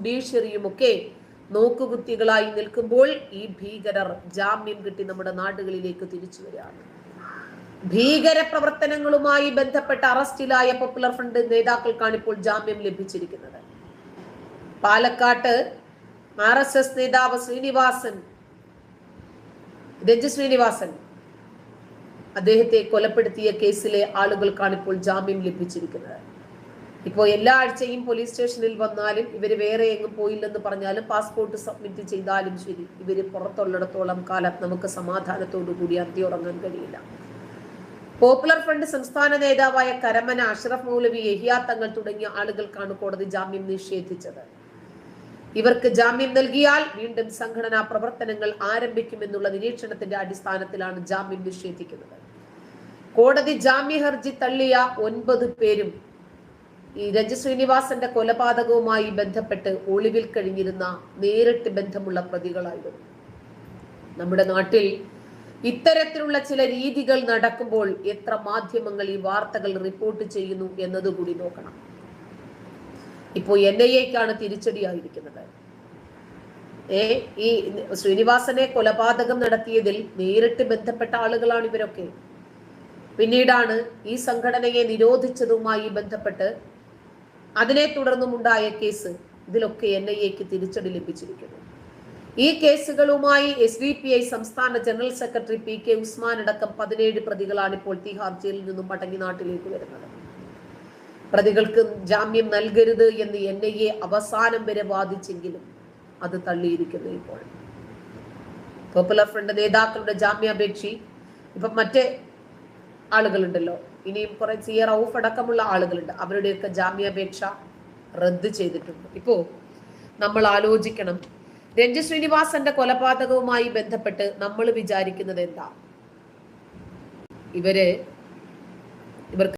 ജുഡീഷ്യറിയുമൊക്കെ നോക്കുകുത്തികളായി നിൽക്കുമ്പോൾ ഈ ഭീകരർ ജാമ്യം കിട്ടി നമ്മുടെ നാടുകളിലേക്ക് തിരിച്ചു വരികയാണ്. ഭീകര പ്രവർത്തനങ്ങളുമായി ബന്ധപ്പെട്ട അറസ്റ്റിലായ പോപ്പുലർ ഫ്രണ്ട് നേതാക്കൾക്കാണ് ഇപ്പോൾ ജാമ്യം ലഭിച്ചിരിക്കുന്നത്. പാലക്കാട്ട് ആർ എസ് എസ് നേതാവ് ശ്രീനിവാസൻ രഞ്ജി ശ്രീനിവാസൻ അദ്ദേഹത്തെ കൊലപ്പെടുത്തിയ കേസിലെ ആളുകൾക്കാണ് ഇപ്പോൾ ജാമ്യം ലഭിച്ചിരിക്കുന്നത്. ഇപ്പോൾ എല്ലാ ആഴ്ചയും പോലീസ് സ്റ്റേഷനിൽ വന്നാലും ഇവർ വേറെ എങ്ങും പോയില്ലെന്ന് പറഞ്ഞാലും പാസ്പോർട്ട് സബ്മിറ്റ് ചെയ്താലും ശരി. ഇവർ പുറത്തുള്ളിടത്തോളം കാലം നമുക്ക് സമാധാനത്തോടു കൂടി അന്തി ഉറങ്ങാൻ കഴിയില്ല. പോപ്പുലർ ഫ്രണ്ട് സംസ്ഥാന നേതാവായ കരമന അഷ്റഫ് മൗലവി യഹിയാ തങ്ങൾ തുടങ്ങിയ ആളുകൾക്കാണ് കോടതി ജാമ്യം നിഷേധിച്ചത്. ഇവർക്ക് ജാമ്യം നൽകിയാൽ വീണ്ടും സംഘടനാ പ്രവർത്തനങ്ങൾ ആരംഭിക്കുമെന്നുള്ള നിരീക്ഷണത്തിന്റെ അടിസ്ഥാനത്തിലാണ് ജാമ്യം നിഷേധിക്കുന്നത്. കോടതി ജാമ്യ ഹർജി തള്ളിയ ഒൻപത് പേരും ഈ രജ ശ്രീനിവാസന്റെ കൊലപാതകവുമായി ബന്ധപ്പെട്ട് ഒളിവിൽ കഴിഞ്ഞിരുന്ന നേരിട്ട് ബന്ധമുള്ള പ്രതികളായിരുന്നു. നമ്മുടെ നാട്ടിൽ ഇത്തരത്തിലുള്ള ചില രീതികൾ നടക്കുമ്പോൾ എത്ര മാധ്യമങ്ങൾ ഈ വാർത്തകൾ റിപ്പോർട്ട് ചെയ്യുന്നു എന്നതുകൂടി നോക്കണം. ഇപ്പോ എൻ ഐ എക്കാണ് തിരിച്ചടിയായിരിക്കുന്നത്. ഏ ഈ ശ്രീനിവാസനെ കൊലപാതകം നടത്തിയതിൽ നേരിട്ട് ബന്ധപ്പെട്ട ആളുകളാണ് ഇവരൊക്കെ. പിന്നീടാണ് ഈ സംഘടനയെ നിരോധിച്ചതുമായി ബന്ധപ്പെട്ട് അതിനെ തുടർന്നുമുണ്ടായ കേസ് ഇതിലൊക്കെ എൻ ഐ എക്ക് തിരിച്ചടി ലഭിച്ചിരിക്കുന്നു. ഈ കേസുകളുമായി എസ് ഡി പി ഐ സംസ്ഥാന general secretary P K Usman അടക്കം പതിനേഴ് പ്രതികളാണ് ഇപ്പോൾ തിഹാർ ജയിലിൽ നിന്നും മടങ്ങി നാട്ടിലേക്ക് വരുന്നത്. പ്രതികൾക്ക് ജാമ്യം നൽകരുത് എന്ന് എൻ ഐ എ അവസാനം വരെ വാദിച്ചെങ്കിലും അത് തള്ളിയിരിക്കുന്നു ഇപ്പോൾ. പോപ്പുലർ ഫ്രണ്ട് നേതാക്കളുടെ ജാമ്യാപേക്ഷി ഇപ്പൊ മറ്റേ ആളുകളുണ്ടല്ലോ. ഇനിയും കുറെ സി ആർ ഔഫ് അടക്കമുള്ള ആളുകളുണ്ട്. അവരുടെയൊക്കെ ജാമ്യാപേക്ഷ റദ്ദ് ചെയ്തിട്ടുണ്ട്. ഇപ്പോ നമ്മൾ ആലോചിക്കണം. രഞ്ജി ശ്രീനിവാസന്റെ കൊലപാതകവുമായി ബന്ധപ്പെട്ട് നമ്മൾ വിചാരിക്കുന്നത് എന്താ? ഇവർ